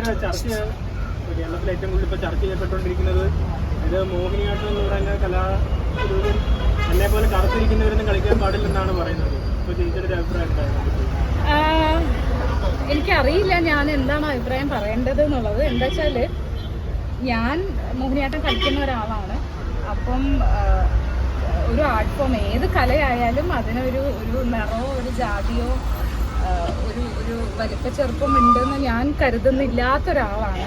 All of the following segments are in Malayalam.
ഭയങ്കര ചർച്ച കേരളത്തിൽ ഏറ്റവും കൂടുതൽ ഇപ്പൊ ചർച്ച ചെയ്യപ്പെട്ടുകൊണ്ടിരിക്കുന്നത് ഇത് മോഹിനിയാട്ടം എന്ന് പറയുന്ന കലാ എന്നെ പോലെ കറുത്തിരിക്കുന്നവരൊന്നും കളിക്കാൻ പാടില്ലെന്നാണ് പറയുന്നത്. ഇപ്പൊ ചേച്ചിയുടെ ഒരു അഭിപ്രായം എനിക്കറിയില്ല ഞാൻ എന്താണ് അഭിപ്രായം പറയേണ്ടത് എന്നുള്ളത്. എന്താ വെച്ചാൽ ഞാൻ മോഹിനിയാട്ടം കളിക്കുന്ന ഒരാളാണ്. അപ്പം ഒരു ആർട്ട് ഫോം ഏത് കലയായാലും അതിനൊരു ഒരു നിറമോ ഒരു ജാതിയോ ഒരു ഒരു വലുപ്പ ചെറുപ്പം ഉണ്ടെന്ന് ഞാൻ കരുതുന്നില്ലാത്ത ഒരാളാണ്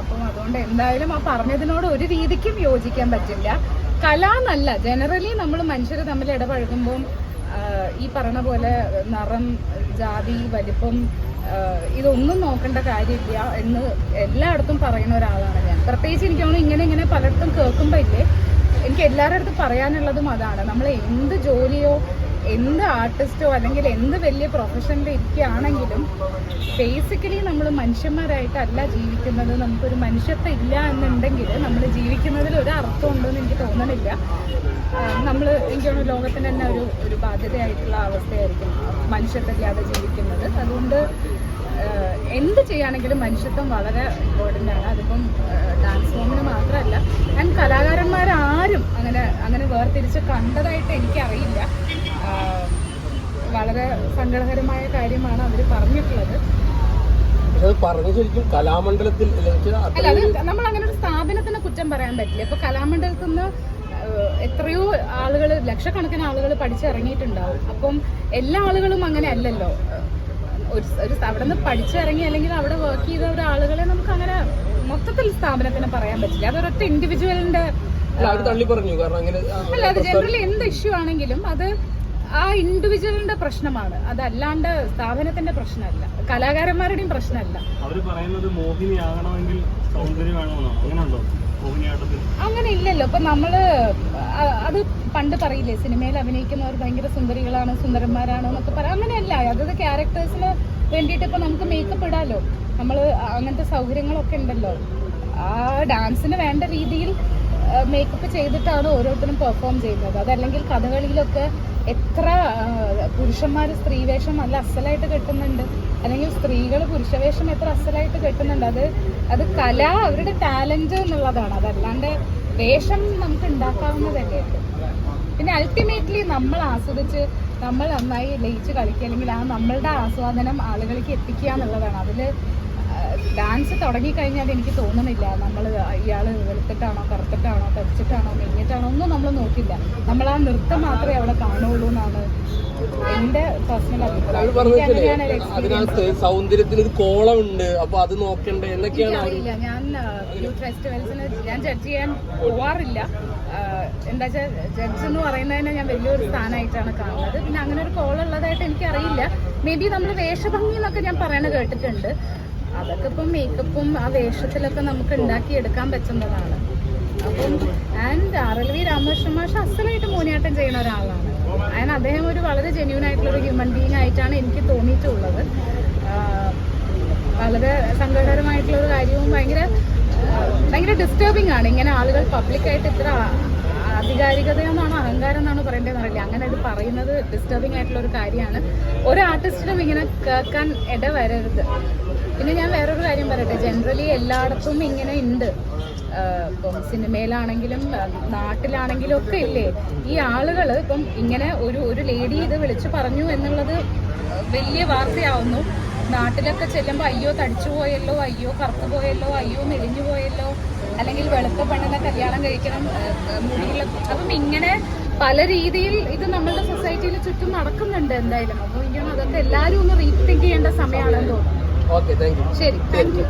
അപ്പം അതുകൊണ്ട് എന്തായാലും ആ പറഞ്ഞതിനോട് ഒരു രീതിക്കും യോജിക്കാൻ പറ്റില്ല. കല എന്നല്ല ജനറലി നമ്മൾ മനുഷ്യർ തമ്മിൽ ഇടപഴകുമ്പം ഈ പറഞ്ഞ പോലെ നിറം ജാതി വലിപ്പം ഇതൊന്നും നോക്കേണ്ട കാര്യമില്ല എന്ന് എല്ലായിടത്തും പറയുന്ന ഒരാളാണ് ഞാൻ. പ്രത്യേകിച്ച് എനിക്ക് തോന്നുന്നു ഇങ്ങനെ ഇങ്ങനെ പലയിടത്തും കേൾക്കുമ്പോൾ ഇല്ലേ? എനിക്ക് എല്ലാവരുടെ അടുത്തും പറയാനുള്ളതും അതാണ്. നമ്മൾ എന്ത് ജോലിയോ എന്ത് ആർട്ടിസ്റ്റോ അല്ലെങ്കിൽ എന്ത് വലിയ പ്രൊഫഷനിൽ ഇരിക്കുകയാണെങ്കിലും ബേസിക്കലി നമ്മൾ മനുഷ്യന്മാരായിട്ടല്ല ജീവിക്കുന്നത്. നമുക്കൊരു മനുഷ്യത്വം ഇല്ല എന്നുണ്ടെങ്കിൽ നമ്മൾ ജീവിക്കുന്നതിൽ ഒരു അർത്ഥം ഉണ്ടെന്ന് എനിക്ക് തോന്നണില്ല. നമ്മൾ എനിക്ക് തോന്നുന്നു ലോകത്തിന് തന്നെ ഒരു ഒരു ബാധ്യതയായിട്ടുള്ള അവസ്ഥയായിരിക്കും മനുഷ്യത്വമില്ലാതെ ജീവിക്കുന്നത്. അതുകൊണ്ട് എന്ത് ചെയ്യുകയാണെങ്കിലും മനുഷ്യത്വം വളരെ ഇമ്പോർട്ടന്റ് ആണ്. അതിപ്പം ഡാൻസ് ഫോമിന് മാത്രമല്ല അങ്ങനെ വേർതിരിച്ച് കണ്ടതായിട്ട് എനിക്കറിയില്ല. വളരെ സങ്കടകരമായ കാര്യമാണ് അവർ പറഞ്ഞിട്ടുള്ളത്. പറഞ്ഞ ശരിക്കും കലാമണ്ഡലത്തിൽ അല്ല അത് നമ്മൾ അങ്ങനെ ഒരു സ്ഥാപനത്തിന് കുറ്റം പറയാൻ പറ്റില്ല. ഇപ്പൊ കലാമണ്ഡലത്തിൽ നിന്ന് എത്രയോ ആളുകൾ ലക്ഷക്കണക്കിന് ആളുകൾ പഠിച്ചിറങ്ങിയിട്ടുണ്ടാവും. അപ്പം എല്ലാ ആളുകളും അങ്ങനെ അല്ലല്ലോ. ഒരു ഒരു അവിടെ നിന്ന് പഠിച്ചിറങ്ങി അല്ലെങ്കിൽ അവിടെ വർക്ക് ചെയ്ത ഒരാളുകളെ നമുക്ക് അങ്ങനെ മൊത്തത്തിൽ സ്ഥാപനത്തിന് പറയാൻ പറ്റില്ല. അതൊരൊറ്റ ഇൻഡിവിജ്വലിന്റെ അല്ല, തള്ളി പറഞ്ഞു കാരണം അങ്ങനെ അല്ല അത് ജനറലി എന്ത് ഇഷ്യൂ ആണെങ്കിലും അത് ആ ഇൻഡിവിജ്വലിന്റെ പ്രശ്നമാണ്. അതല്ലാണ്ട് സ്ഥാപനത്തിന്റെ പ്രശ്നമല്ല. കലാകാരന്മാരുടെയും പ്രശ്നമല്ല. അവർ പറയുന്നത് മോഹിനി ആകണമെങ്കിൽ സൗന്ദര്യം വേണമെന്നാണ് അങ്ങനെ ഇല്ലല്ലോ. ഇപ്പൊ നമ്മൾ അത് പണ്ട് പറയില്ലേ സിനിമയിൽ അഭിനയിക്കുന്നവർ ഭയങ്കര സുന്ദരികളാണ് സുന്ദരന്മാരാണ് എന്നൊക്കെ പറയാം അങ്ങനെയല്ല. അതത് ക്യാരക്ടേഴ്സിന് വേണ്ടിയിട്ട് ഇപ്പൊ നമുക്ക് മേക്കപ്പ് ഇടാലോ? നമ്മൾ അങ്ങനത്തെ സൗകര്യങ്ങളൊക്കെ ഉണ്ടല്ലോ. ആ ഡാൻസിന് വേണ്ട രീതിയിൽ മേക്കപ്പ് ചെയ്തിട്ടാണ് ഓരോരുത്തരും പെർഫോം ചെയ്യുന്നത്. അതല്ലെങ്കിൽ കഥകളിയിലൊക്കെ എത്ര പുരുഷന്മാർ സ്ത്രീവേഷം നല്ല അസലായിട്ട് കെട്ടുന്നുണ്ട്. അല്ലെങ്കിൽ സ്ത്രീകൾ പുരുഷവേഷം എത്ര അസലായിട്ട് കെട്ടുന്നുണ്ട്. അത് അത് കല അവരുടെ ടാലന്റ് എന്നുള്ളതാണ്. അതല്ലാണ്ട് വേഷം നമുക്ക് ഉണ്ടാക്കാവുന്നതല്ലേ. പിന്നെ അൾട്ടിമേറ്റ്ലി നമ്മൾ ആസ്വദിച്ച് നമ്മൾ നന്നായി ലയിച്ച് കളിക്കുക. അല്ലെങ്കിൽ ആ നമ്മളുടെ ആസ്വാദനം ആളുകളിലേക്ക് എത്തിക്കുക എന്നുള്ളതാണ്. അതിൽ ഡാൻസ് തുടങ്ങിക്കഴിഞ്ഞാൽ എനിക്ക് തോന്നുന്നില്ല നമ്മൾ ഇയാൾ വെളുത്തിട്ടാണോ കറുത്തിട്ടാണോ തടിച്ചിട്ടാണോ മെഞ്ഞിട്ടാണോ ഒന്നും നമ്മൾ നോക്കില്ല. നമ്മൾ ആ നൃത്തം മാത്രമേ അവിടെ കാണുള്ളൂ എന്നാണ് എന്റെ പേഴ്സണൽ അഭിപ്രായം. സൗന്ദര്യത്തിന് ഒരു കോളമുണ്ട്. അപ്പൊ അത് നോക്കണ്ടേ? എന്നൊക്കെയാണ് ഞാൻ ഫെസ്റ്റിവൽസിന് ഞാൻ ജഡ്ജ് ചെയ്യാൻ പോവാറില്ല. എന്താ വെച്ചാൽ ജഡ്ജ് എന്ന് പറയുന്നതിനെ ഞാൻ വലിയൊരു സ്ഥാനമായിട്ടാണ് കാണുന്നത്. പിന്നെ അങ്ങനെ ഒരു കോൾ ഉള്ളതായിട്ട് എനിക്കറിയില്ല. മേ ബി നമ്മൾ വേഷഭംഗി എന്നൊക്കെ ഞാൻ പറയണ കേട്ടിട്ടുണ്ട്. അതൊക്കെ ഇപ്പം മേക്കപ്പും ആ വേഷത്തിലൊക്കെ നമുക്ക് ഉണ്ടാക്കിയെടുക്കാൻ പറ്റുന്നതാണ്. അപ്പം and R L V Ramakrishna മാഷ് അസലായിട്ട് മോനിയാട്ടം ചെയ്യുന്ന ഒരാളാണ്. ആൻഡ് അദ്ദേഹം ഒരു വളരെ ജെന്യൂൻ ആയിട്ടുള്ള ഒരു ഹ്യൂമൻ ബീങ് ആയിട്ടാണ് എനിക്ക് തോന്നിയിട്ടുള്ളത്. വളരെ സങ്കടകരമായിട്ടുള്ള ഒരു കാര്യവും ഭയങ്കര ഭയങ്കര ഡിസ്റ്റർബിംഗ് ആണ്. ഇങ്ങനെ ആളുകൾ പബ്ലിക്കായിട്ട് ഇത്ര ആധികാരികതയെന്നാണോ അഹങ്കാരം എന്നാണോ പറയേണ്ടതെന്ന് അറിയില്ല. അങ്ങനെ ഇത് പറയുന്നത് ഡിസ്റ്റർബിംഗ് ആയിട്ടുള്ള ഒരു കാര്യമാണ്. ഒരു ആർട്ടിസ്റ്റിനും ഇങ്ങനെ കേൾക്കാൻ ഇടവരരുത് പിന്നെ ഞാൻ വേറൊരു കാര്യം പറയട്ടെ. ജനറലി എല്ലായിടത്തും ഇങ്ങനെ ഉണ്ട്. ഇപ്പം സിനിമയിലാണെങ്കിലും നാട്ടിലാണെങ്കിലും ഒക്കെ ഇല്ലേ? ഈ ആളുകൾ ഇപ്പം ഇങ്ങനെ ഒരു ഒരു ലേഡി ഇത് വിളിച്ചു പറഞ്ഞു എന്നുള്ളത് വലിയ വാർത്തയാവുന്നു. നാട്ടിലൊക്കെ ചെല്ലുമ്പോൾ അയ്യോ തടിച്ചു പോയല്ലോ അയ്യോ കറുത്തു പോയല്ലോ അയ്യോ മെലിഞ്ഞു പോയല്ലോ അല്ലെങ്കിൽ വെളുത്ത പെണ്ണിനെ കല്യാണം കഴിക്കണം ഏഹ്, അപ്പം ഇങ്ങനെ പല രീതിയിൽ ഇത് നമ്മളുടെ സൊസൈറ്റിയിൽ ചുറ്റും നടക്കുന്നുണ്ട് എന്തായാലും. അപ്പോൾ ഇങ്ങനെ അതൊക്കെ എല്ലാവരും ഒന്ന് റീത്തിങ്ക് ചെയ്യേണ്ട സമയമാണെന്ന് തോന്നുന്നു. ശരി താങ്ക് യു